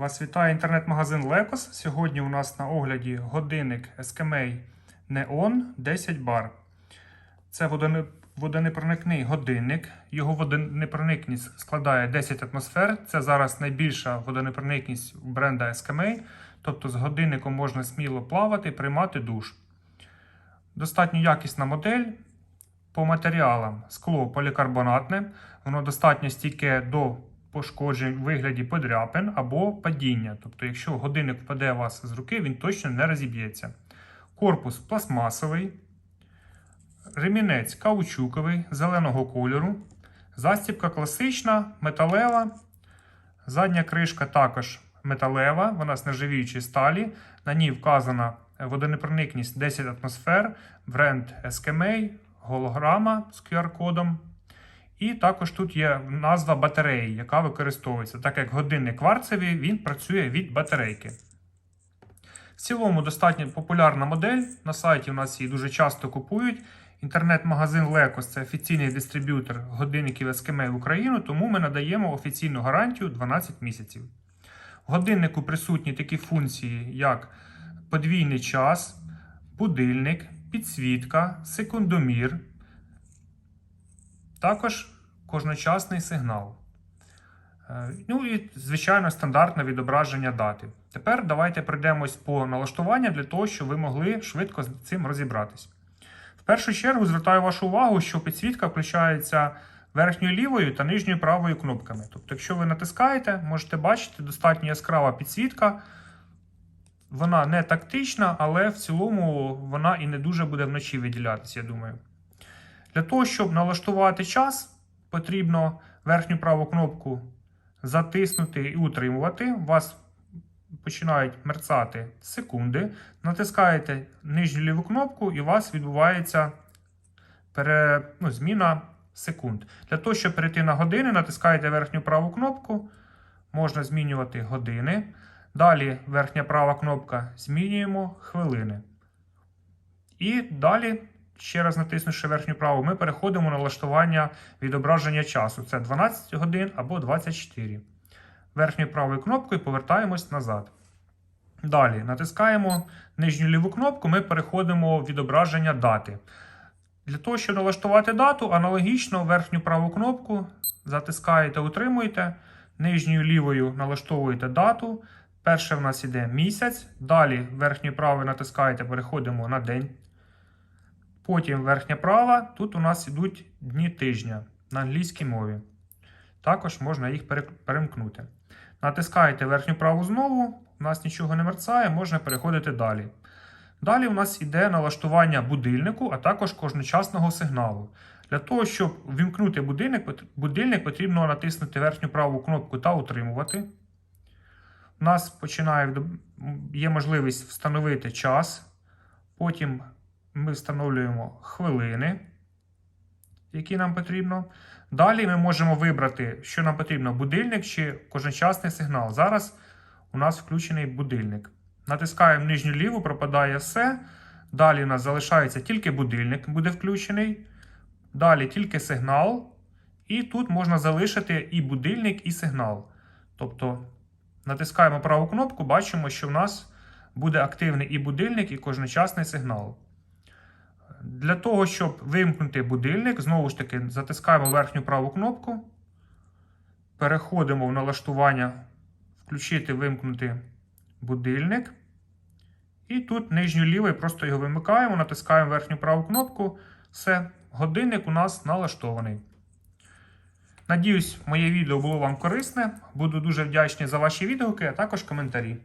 Вас вітає інтернет-магазин Lekos. Сьогодні у нас на огляді годинник Eskimei Neon 10 бар. Це водонепроникний годинник. Його водонепроникність складає 10 атмосфер. Це зараз найбільша водонепроникність бренда Eskimei. Тобто з годинником можна сміло плавати, приймати душ. Достатньо якісна модель. По матеріалам скло полікарбонатне, воно достатньо стійке до пошкоджень в вигляді подряпин або падіння. Тобто, якщо годинник впаде у вас з руки, він точно не розіб'ється. Корпус пластмасовий, ремінець каучуковий, зеленого кольору, застібка класична, металева, задня кришка також металева, вона з нержавіючої сталі. На ній вказана водонепроникність 10 атмосфер, бренд Eskimei, голограма з QR-кодом. І також тут є назва батареї, яка використовується. Так як годинник кварцевий, він працює від батарейки. В цілому достатньо популярна модель. На сайті у нас її дуже часто купують. Інтернет-магазин Lekos це офіційний дистриб'ютор годинників Eskimei в Україну, тому ми надаємо офіційну гарантію 12 місяців. В годиннику присутні такі функції, як подвійний час, будильник, підсвітка, секундомір, також кожночасний сигнал. Е, Ну і, звичайно, стандартне відображення дати. Тепер давайте пройдемось по налаштуванню для того, щоб ви могли швидко з цим розібратись. В першу чергу звертаю вашу увагу, що підсвітка включається верхньою лівою та нижньою правою кнопками. Тобто, якщо ви натискаєте, можете бачити достатньо яскрава підсвітка. Вона не тактична, але в цілому вона і не дуже буде вночі виділятися, я думаю. Для того, щоб налаштувати час, потрібно верхню праву кнопку затиснути і утримувати. У вас починають мерцати секунди. Натискаєте нижню ліву кнопку, і у вас відбувається пере... ну, зміна секунд. Для того, щоб перейти на години, натискаєте верхню праву кнопку. Можна змінювати години. Далі верхня права кнопка змінюємо хвилини. І далі, ще раз натиснувши верхню праву, ми переходимо на налаштування відображення часу. Це 12 годин або 24. Верхньою правою кнопкою повертаємось назад. Далі натискаємо нижню ліву кнопку, ми переходимо в відображення дати. Для того, щоб налаштувати дату, аналогічно верхню праву кнопку затискаєте, утримуєте, нижньою лівою налаштовуєте дату. Перше в нас іде місяць. Далі верхньою правою натискаєте, переходимо на день. Потім верхня права. Тут у нас ідуть дні тижня на англійській мові. Також можна їх перемкнути. Натискаєте верхню праву знову, у нас нічого не мерцає, можна переходити далі. Далі у нас іде налаштування будильнику, а також кожночасного сигналу. Для того, щоб ввімкнути будильник, будильник потрібно натиснути верхню праву кнопку та утримувати. У нас починає є можливість встановити час. Потім ми встановлюємо хвилини, які нам потрібно. Далі ми можемо вибрати, що нам потрібно: будильник чи кожночасний сигнал. Зараз у нас включений будильник. Натискаємо нижню ліву, пропадає все. Далі у нас залишається тільки будильник, буде включений. Далі тільки сигнал. І тут можна залишити і будильник, і сигнал. Тобто натискаємо праву кнопку, бачимо, що в нас буде активний і будильник, і кожночасний сигнал. Для того, щоб вимкнути будильник, знову ж таки затискаємо верхню праву кнопку. Переходимо в налаштування включити, вимкнути будильник. І тут нижньою лівою просто його вимикаємо, натискаємо верхню праву кнопку. Все, годинник у нас налаштований. Надіюсь, моє відео було вам корисне. Буду дуже вдячний за ваші відгуки, а також коментарі.